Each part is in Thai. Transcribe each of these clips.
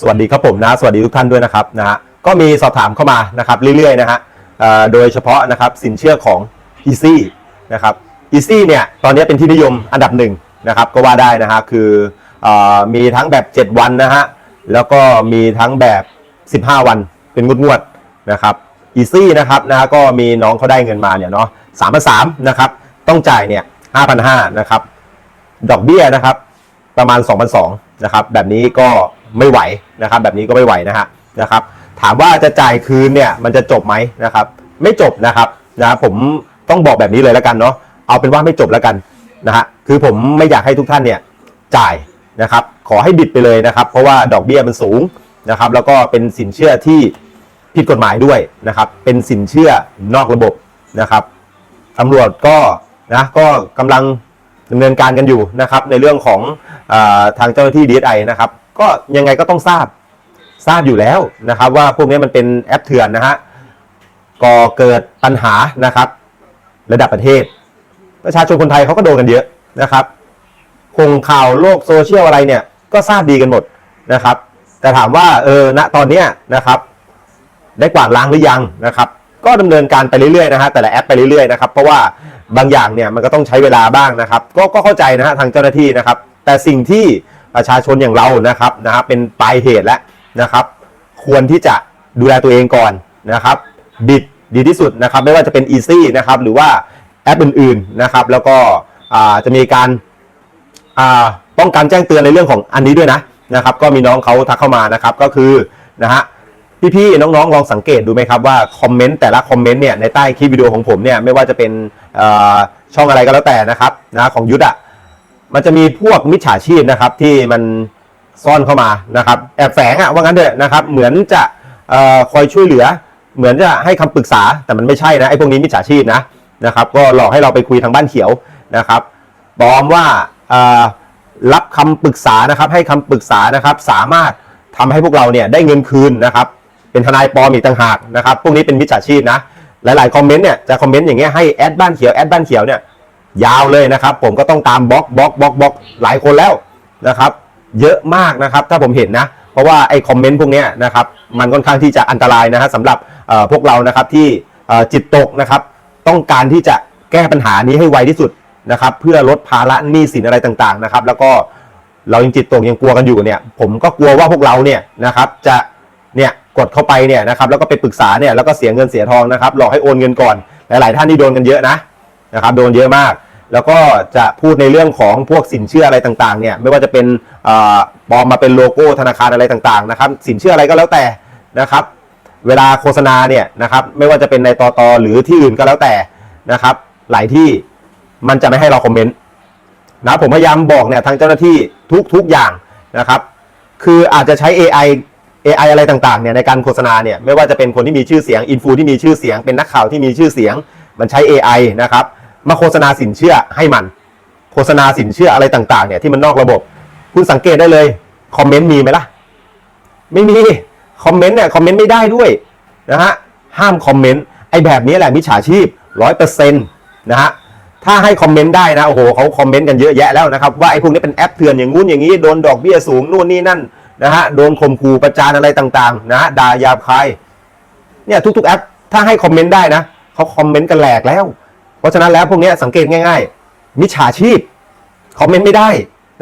สวัสดีครับผมนะสวัสดีทุกท่านด้วยนะครับนะฮะก็มีสอบถามเข้ามานะครับเรื่อยๆนะฮะโดยเฉพาะนะครับสินเชื่อของ Easy นะครับ Easy เนี่ยตอนนี้เป็นที่นิยมอันดับหนึ่งนะครับก็ว่าได้นะฮะคืออมีทั้งแบบ 7 วันนะฮะแล้วก็มีทั้งแบบ 15 วันเป็นงวดๆนะครับ Easy นะครับนะฮะก็มีน้องเขาได้เงินมาเนี่ยเนาะสามพันสามนะครับต้องจ่ายเนี่ยห้าพันห้านะครับดอกเบี้ยนะครับประมาณ 2,200นะครับแบบนี้ก็ ไม่ไหวนะครับแบบนี้ก็ไม่ไหวนะฮะนะครับถามว่าจะจ่ายคืนเนี่ยมันจะจบไหมนะครับไม่จบนะครับนะผมต้องบอกแบบนี้เลยแล้วกันเนาะเอาเป็นว่าไม่จบแล้วกันนะฮะคือผมไม่อยากให้ทุกท่านเนี่ยจ่ายนะครับขอให้บิดไปเลยนะครับ เพราะว่าดอกเบี้ยมันสูงนะครับแล้วก็เป็นสินเชื่อที่ผิดกฎหมายด้วยนะครับเป็นสินเชื่อนอกระบบนะครับตำรวจก็นะก็กำลังดำเนินการกันอยู่นะครับในเรื่องของอทางเจ้าหน้าที่ DSI นะครับ ก็ยังไงก็ต้องทราบทราบอยู่แล้วนะครับว่าพวกนี้มันเป็นแอปเถื่อนนะฮะก่อเกิดปัญหานะครับ ระดับประเทศ ประชาชนคนไทยเขาก็โดนกันเยอะนะครับคงข่าวโลกโซเชียลอะไรเนี่ยก็ทราบดีกันหมดนะครับ แต่ถามว่าเออณตอนเนี้ยนะครับได้กวาดล้างหรือยังนะครับ ก็ดำเนินการไปเรื่อยๆนะฮะแต่ละแอปไปเรื่อยๆนะครับเพราะว่าบางอย่างเนี่ยมันก็ต้องใช้เวลาบ้างนะครับ ก็ก็เข้าใจนะฮะทางเจ้าหน้าที่นะครับ แต่สิ่งที่ ประชาชนอย่างเรานะครับนะฮะเป็นปลายเหตุแล้วนะครับ ควรที่จะดูแลตัวเองก่อนนะครับ บิดดีที่สุดนะครับ ไม่ว่าจะเป็น Easy นะครับหรือว่าแอปอื่นๆนะครับ แล้วก็จะมีการาป้องกันแจ้งเตือนในเรื่องของอันนี้ด้วยนะนะครับ ก็มีน้องเขาทักเข้ามานะครับก็คือนะฮะพี่ๆน้องๆลองสังเกตดูไหมครับว่าคอมเมนต์แต่ละคอมเมนต์เนี่ยในใต้คลิปวิดีโอของผมเนี่ยไม่ว่าจะเป็นช่องอะไรก็แล้วแต่นะครับนะของยุทธอะ มันจะมีพวกมิจฉาชีพนะครับ ที่มันซ่อนเข้ามานะครับ แอบแฝงอะว่างั้นเถอะนะครับ เหมือนจะออคอยช่วยเหลือ เหมือนจะให้คำปรึกษาแต่มันไม่ใช่นะไอ้พวกนี้มิจฉาชีพนะนะครับ ก็หลอกให้เราไปคุยทางบ้านเขียวนะครับปลอมว่ารับคำปรึกษานะครับให้คำปรึกษานะครับ สามารถทำให้พวกเราเนี่ยได้เงินคืนนะครับ เป็นทนายปลอมอีกต่างหากนะครับ พวกนี้เป็นมิจฉาชีพนะหลายๆคอมเมนต์เนี่ยจะคอมเมนต์อย่างเงี้ยให้แอดบ้านเขียวแอดบ้านเขียวเนี่ย ยาวเลยนะครับ ผมก็ต้องตามบล็อกบล็อกบล็อกบล็อกหลายคนแล้วนะครับ เยอะมากนะครับ ถ้าผมเห็นนะ เพราะว่าไอ้คอมเมนต์พวกนี้นะครับ มันค่อนข้างที่จะอันตรายนะฮะสำหรับพวกเรานะครับที่จิตตกนะครับ ต้องการที่จะแก้ปัญหานี้ให้ไวที่สุดนะครับ เพื่อลดภาระหนี้สินอะไรต่างๆนะครับ แล้วก็เรายังจิตตกยังกลัวกันอยู่เนี่ย ผมก็กลัวว่าพวกเราเนี่ยนะครับจะเนี่ยกดเข้าไปเนี่ยนะครับแล้วก็ไปปรึกษาเนี่ยแล้วก็เสียเงินเสียทองนะครับหลอกให้โอนเงินก่อน หลาย ๆ ท่านที่โดนกันเยอะนะ นะครับโดนเยอะมาก แล้วก็จะพูดในเรื่องของพวกสินเชื่ออะไรต่างๆเนี่ยไม่ว่าจะเป็นปลอมมาเป็นโลโก้ธนาคารอะไรต่างๆนะครับสินเชื่ออะไรก็แล้วแต่นะครับ เวลาโฆษณาเนี่ยนะครับไม่ว่าจะเป็นในตอตอหรือที่อื่นก็แล้วแต่นะครับ หลายที่มันจะไม่ให้เราคอมเมนต์นะผมพยายามบอกเนี่ยทางเจ้าหน้าที่ทุกทุกอย่างนะครับคืออาจจะใช้ AI AI อะไรต่างๆเนี่ยในการโฆษณาเนี่ยไม่ว่าจะเป็นคนที่มีชื่อเสียงอินฟูที่มีชื่อเสียงเป็นนักข่าวที่มีชื่อเสียง มันใช้ AI นะครับ มาโฆษณาสินเชื่อให้มัน โฆษณาสินเชื่ออะไรต่าง ๆ เนี่ยที่มันนอกระบบ คุณสังเกตได้เลยคอมเมนต์มีไหมล่ะ ไม่มีคอมเมนต์เนี่ยคอมเมนต์ไม่ได้ด้วยนะฮะห้ามคอมเมนต์ไอ้แบบนี้แหละมิจฉาชีพร้อยเปอร์เซ็นต์นะฮะถ้าให้คอมเมนต์ได้นะโอ้โหเขาคอมเมนต์กันเยอะแยะแล้วนะครับว่าไอ้พวกนี้เป็นแอปเถื่อนอย่างงู้นอย่างนี้โดนดอกเบี้ยสูงนู่นนี่นั่นนะฮะโดนข่มขู่ประจานอะไรต่างๆ นะฮะด่าหยาบคายเนี่ยทุกๆแอปถ้าให้คอมเมนต์ได้นะเขาคอมเมนต์กันแหลกแล้ว เพราะฉะนั้นแล้วพวกนี้สังเกตง่าย ๆ มิจฉาชีพคอมเมนต์ไม่ได้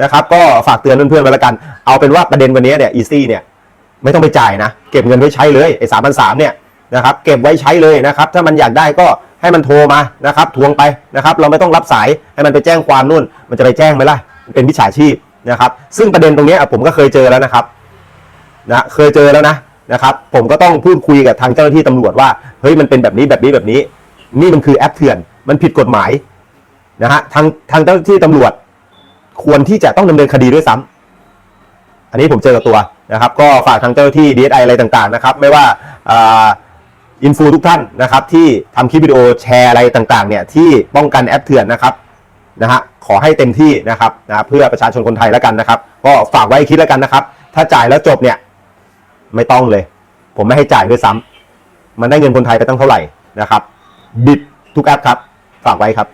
นะครับ ก็ฝากเตือนเพื่อนๆไว้แล้วกัน เอาเป็นว่าประเด็นวันนี้เนี่ยอีซี่เนี่ยไม่ต้องไปจ่ายนะ เก็บเงินไว้ใช้เลยไอ้สามพันสามเนี่ยนะครับเก็บไว้ใช้เลยนะครับ ถ้ามันอยากได้ก็ให้มันโทรมานะครับทวงไปนะครับ เราไม่ต้องรับสายให้มันไปแจ้งความนู่น มันจะไปแจ้งไหมล่ะเป็นมิจฉาชีพนะครับ ซึ่งประเด็นตรงนี้ผมก็เคยเจอแล้วนะครับนะเคยเจอแล้วนะนะครับ ผมก็ต้องพูดคุยกับทางเจ้าหน้าที่ตำรวจว่าเฮ้ยมันเป็นแบบนี้แบบนี้แบบนี้ นี่มันคือแอปเถื่อน มันผิดกฎหมายนะฮะทางทางเจ้าหน้าที่ตำรวจ ควรที่จะต้องดำเนินคดีด้วยซ้ำอันนี้ผมเจอกับตัวนะครับ ก็ฝากทางเจ้าหน้าที่ DSI อะไรต่างๆนะครับ ไม่ว่าอินฟูทุกท่านนะครับ ที่ทำคลิปวิดีโอแชร์อะไรต่างๆ เนี่ยที่ป้องกันแอปเถื่อนนะครับนะฮะขอให้เต็มที่นะครับนะเพื่อประชาชนคนไทยแล้วกันนะครับ ก็ฝากไว้คิดแล้วกันนะครับ ถ้าจ่ายแล้วจบเนี่ยไม่ต้องเลย ผมไม่ให้จ่ายด้วยซ้ำมันได้เงินคนไทยไปตั้งเท่าไหร่นะครับ บิดทุกแอปครับ ฝากไว้ครับ